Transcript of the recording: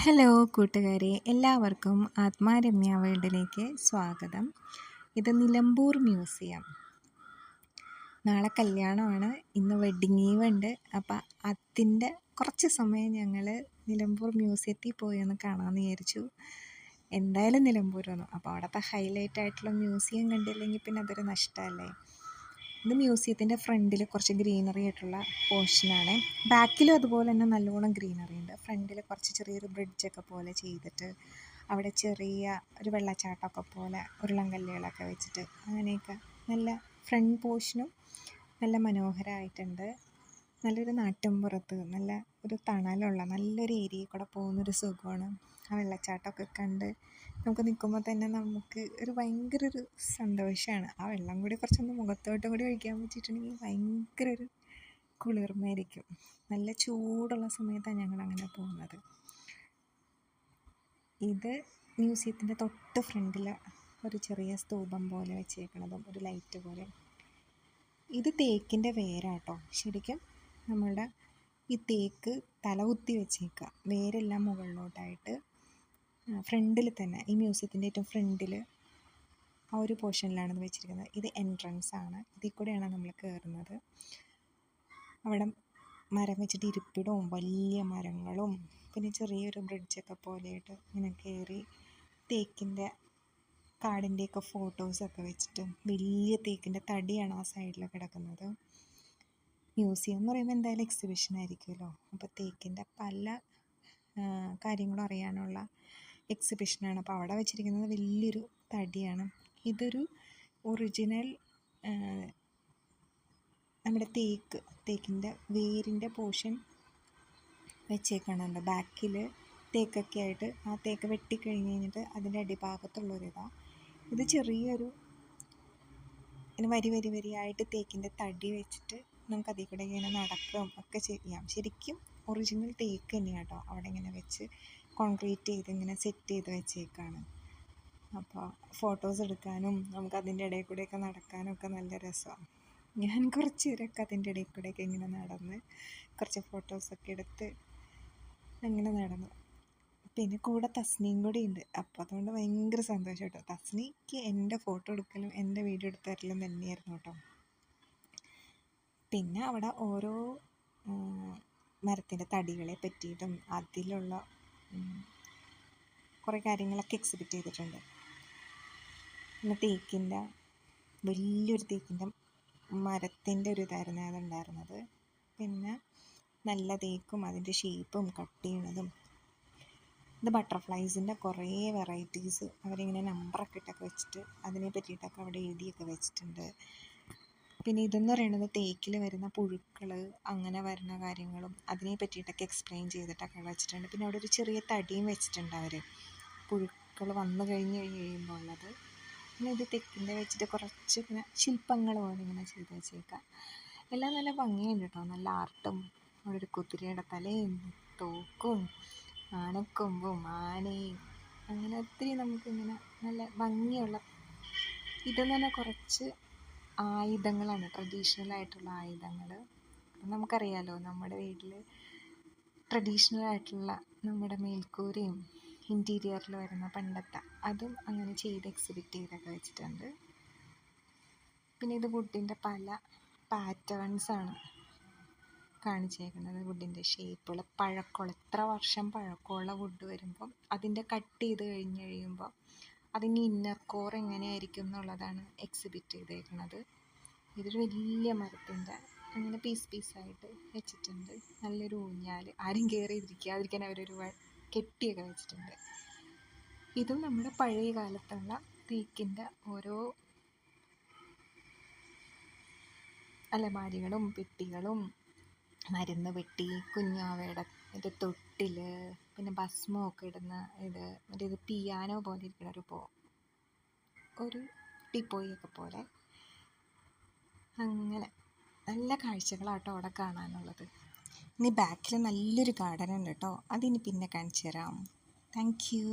Hello കൂട്ടുകാരെ എല്ലാവർക്കും ആത്മാരമ്യ വേൾഡിലേക്ക് സ്വാഗതം. ഇത് നിലമ്പൂർ മ്യൂസിയം. നാളെ കല്യാണമാണ് ഇന്ന് വെഡ്ഡിങ് ഈവ് ഉണ്ട്. അപ്പം അതിന്റെ കുറച്ച് സമയം ഞങ്ങൾ നിലമ്പൂർ മ്യൂസിയത്തിൽ പോയി ഒന്ന് കാണാമെന്ന് വിചാരിച്ചു. എന്തായാലും നിലമ്പൂർ വന്നു അപ്പോൾ അവിടുത്തെ ഹൈലൈറ്റ് ആയിട്ടുള്ള മ്യൂസിയം കണ്ടില്ലെങ്കിൽ പിന്നെ അതൊരു നഷ്ടമല്ലേ ഇത് മ്യൂസിയത്തിന്റെ ഫ്രണ്ടിൽ കുറച്ച് ഗ്രീനറി ആയിട്ടുള്ള പോർഷനാണ് ബാക്കിലും അതുപോലെ തന്നെ നല്ലോണം ഗ്രീനറി ഉണ്ട്. ഫ്രണ്ടിൽ കുറച്ച് ചെറിയൊരു ബ്രിഡ്ജൊക്കെ പോലെ ചെയ്തിട്ട് അവിടെ ചെറിയ ഒരു വെള്ളച്ചാട്ടമൊക്കെ പോലെ ഉരുളൻകല്ലുകളൊക്കെ വെച്ചിട്ട് അങ്ങനെയൊക്കെ നല്ല ഫ്രണ്ട് പോർഷനും നല്ല മനോഹരമായിട്ടുണ്ട് നല്ലൊരു നാട്ടിൻപുറത്ത് നല്ല ഒരു തണലുള്ള നല്ലൊരു ഏരിയയിൽ കൂടെ പോകുന്നൊരു സുഖമാണ്. ആ വെള്ളച്ചാട്ടമൊക്കെ കണ്ട് നമുക്ക് നിൽക്കുമ്പോൾ തന്നെ നമുക്ക് ഒരു ഭയങ്കര ഒരു സന്തോഷമാണ്. ആ വെള്ളം കൂടി കുറച്ചൊന്ന് മുഖത്തോട്ടും കൂടി ഒഴിക്കാൻ പറ്റിയിട്ടുണ്ടെങ്കിൽ ഭയങ്കര ഒരു കുളിർമയായിരിക്കും. നല്ല ചൂടുള്ള സമയത്താണ് ഞങ്ങൾ അങ്ങനെ പോകുന്നത്. ഇത് മ്യൂസിയത്തിന്റെ തൊട്ട് ഫ്രണ്ടിൽ ഒരു ചെറിയ സ്തൂപം പോലെ വെച്ചേക്കണതും ഒരു ലൈറ്റ് പോലെ. ഇത് തേക്കിന്റെ വേരാട്ടോ. ശരിക്കും നമ്മളുടെ ഈ തേക്ക് തലകുത്തി വെച്ചേക്കുക വേരെല്ലാം മുകളിലോട്ടായിട്ട് ഫ്രണ്ടിൽ തന്നെ ഈ മ്യൂസിയത്തിന്റെ ഏറ്റവും ഫ്രണ്ടിൽ ആ ഒരു പോർഷനിലാണ് വെച്ചിരിക്കുന്നത്. ഇത് എൻട്രൻസ് ആണ്. ഇതിൽ കൂടെയാണ് നമ്മൾ കയറുന്നത് അവിടെ മരം വെച്ചിട്ട് ഇരിപ്പിടവും വലിയ മരങ്ങളും പിന്നെ ചെറിയൊരു ബ്രിഡ്ജൊക്കെ പോലെയായിട്ട് ഇങ്ങനെ കയറി തേക്കിന്റെ കാടിന്റെയൊക്കെ ഫോട്ടോസൊക്കെ വെച്ചിട്ട് വലിയ തേക്കിന്റെ തടിയാണ് ആ സൈഡിൽ കിടക്കുന്നത്. മ്യൂസിയം എന്ന് പറയുമ്പോൾ എന്തായാലും എക്സിബിഷൻ ആയിരിക്കുമല്ലോ. അപ്പോൾ തേക്കിന്റെ പല കാര്യങ്ങളും അറിയാനുള്ള എക്സിബിഷനാണ് അപ്പോൾ അവിടെ വെച്ചിരിക്കുന്നത് വലിയൊരു തടിയാണ്. ഇതൊരു ഒറിജിനൽ നമ്മുടെ തേക്ക് തേക്കിന്റെ വേരിന്റെ പോർഷൻ വെച്ചേക്കണുണ്ട് ബാക്കിൽ തേക്കൊക്കെ ആയിട്ട് ആ തേക്ക് വെട്ടിക്കഴിഞ്ഞ് കഴിഞ്ഞിട്ട് അതിന്റെ അടിഭാഗത്തുള്ളൊരിതാണ് ഇത്. ചെറിയൊരു വരി വരി വരിയായിട്ട് തേക്കിന്റെ തടി വെച്ചിട്ട് നമുക്ക് അതിൽ കൂടെ ഇങ്ങനെ നടക്കുകയും ഒക്കെ ചെയ്യാം. ശരിക്കും ഒറിജിനൽ ടേക്ക് തന്നെയാണ് കേട്ടോ അവിടെ ഇങ്ങനെ വെച്ച് കോൺക്രീറ്റ് ചെയ്ത് ഇങ്ങനെ സെറ്റ് ചെയ്ത് വെച്ചേക്കാണ്. അപ്പോൾ ഫോട്ടോസ് എടുക്കാനും നമുക്ക് അതിന്റെ ഇടയിൽ കൂടെയൊക്കെ നടക്കാനും ഒക്കെ നല്ല രസമാണ്. ഞാൻ കുറച്ച് പേരൊക്കെ അതിന്റെ ഇടയിൽ കൂടെയൊക്കെ ഇങ്ങനെ നടന്ന് കുറച്ച് ഫോട്ടോസൊക്കെ എടുത്ത് അങ്ങനെ നടന്നു. പിന്നെ കൂടെ തസ്നിയും കൂടി ഉണ്ട്. അപ്പോൾ അതുകൊണ്ട് ഭയങ്കര സന്തോഷം കേട്ടോ തസ്നിക്ക് എന്റെ ഫോട്ടോ എടുക്കലും എന്റെ വീഡിയോ എടുത്തരലും തന്നെയായിരുന്നു കേട്ടോ പിന്നെ അവിടെ ഓരോ മരത്തിന്റെ തടികളെ പറ്റിയിട്ടും അതിലുള്ള കുറേ കാര്യങ്ങളൊക്കെ എക്സിബിറ്റ് ചെയ്തിട്ടുണ്ട്. പിന്നെ തേക്കിന്റെ വലിയൊരു തേക്കിന്റെ മരത്തിന്റെ ഒരു ഇതായിരുന്നു അതുണ്ടായിരുന്നത്. പിന്നെ നല്ല തേക്കും അതിന്റെ ഷേപ്പും കട്ട് ചെയ്യണതും. ഇത് ബട്ടർഫ്ലൈസിന്റെ കുറേ വെറൈറ്റീസ് അവരിങ്ങനെ നമ്പറൊക്കെ ഇട്ടൊക്കെ വെച്ചിട്ട് അതിനെ പറ്റിയിട്ടൊക്കെ അവിടെ എഴുതിയൊക്കെ വെച്ചിട്ടുണ്ട്. പിന്നെ ഇതെന്ന് പറയുന്നത് തേക്കിൽ വരുന്ന പുഴുക്കൾ അങ്ങനെ വരുന്ന കാര്യങ്ങളും അതിനെ പറ്റിയിട്ടൊക്കെ എക്സ്പ്ലെയിൻ ചെയ്തിട്ടൊക്കെ വെച്ചിട്ടുണ്ട്. പിന്നെ അവിടെ ഒരു ചെറിയ തടിയും വെച്ചിട്ടുണ്ട് അവർ പുഴുക്കൾ വന്നു കഴിഞ്ഞ് കഴിയുമ്പോൾ ഉള്ളത്. പിന്നെ ഇത് തെക്കിന്റെ വെച്ചിട്ട് കുറച്ച് ഇങ്ങനെ ശില്പങ്ങൾ പോലെ ഇങ്ങനെ ചെയ്ത് വെച്ചേക്കാം. എല്ലാം നല്ല ഭംഗിയുണ്ട് കേട്ടോ. നല്ല ആർട്ടും. അവിടെ ഒരു കുതിരയുടെ തലയും തോക്കും ആനക്കൊമ്പും ആനയും. അങ്ങനെ ഒത്തിരി നമുക്കിങ്ങനെ നല്ല ഭംഗിയുള്ള ഇതെന്ന് പറഞ്ഞാൽ കുറച്ച് ആയുധങ്ങളാണ് ട്രഡീഷണൽ ആയിട്ടുള്ള ആയുധങ്ങൾ നമുക്കറിയാലോ നമ്മുടെ വീട്ടിൽ ട്രഡീഷണൽ ആയിട്ടുള്ള നമ്മുടെ മേൽക്കൂരയും ഇന്റീരിയറിൽ വരുന്ന പണ്ടത്തെ അതും അങ്ങനെ ചെയ്ത് എക്സിബിറ്റ് ചെയ്തൊക്കെ വെച്ചിട്ടുണ്ട്. പിന്നെ ഇത് വുഡിന്റെ പല പാറ്റേൺസാണ് കാണിച്ചേക്കുന്നത്. വുഡിന്റെ ഷേപ്പുകൾ പഴക്കമുള്ള എത്ര വർഷം പഴക്കമുള്ള വുഡ് വരുമ്പം അതിന്റെ കട്ട് ചെയ്ത് കഴിഞ്ഞ് കഴിയുമ്പോൾ അതിന്റെ ഇന്നർ കോർ എങ്ങനെയായിരിക്കും എന്നുള്ളതാണ് എക്സിബിറ്റ് ചെയ്തേക്കുന്നത്. ഇതൊരു വലിയ മരത്തിന്റെ അങ്ങനെ പീസ് പീസായിട്ട് വെച്ചിട്ടുണ്ട്. നല്ലൊരു ഊഞ്ഞാൽ ആരും കയറി ഇരിക്കാതിരിക്കാൻ അവരൊരു കെട്ടിയൊക്കെ വെച്ചിട്ടുണ്ട്. ഇതും നമ്മുടെ പഴയ കാലത്തുള്ള തേക്കിന്റെ ഓരോ അലമാരികളും പെട്ടികളും മരുന്ന് പെട്ടി കുഞ്ഞാവയുടെ ഇത് തൊട്ടിൽ പിന്നെ ഭസ്മമൊക്കെ ഇടുന്ന ഇത് മറ്റേ ഇത് പിയാനോ പോലെ ഇരിക്കുന്ന ഒരു പോ ഒരു ടിപ്പോയൊക്കെ പോലെ. അങ്ങനെ നല്ല കാഴ്ചകളാട്ടോ അവിടെ കാണാനുള്ളത്. ഇനി ബാക്കിൽ നല്ലൊരു ഗാർഡൻ ഉണ്ട് കേട്ടോ അതിനി പിന്നെ കാണിച്ചു തരാം. Thank you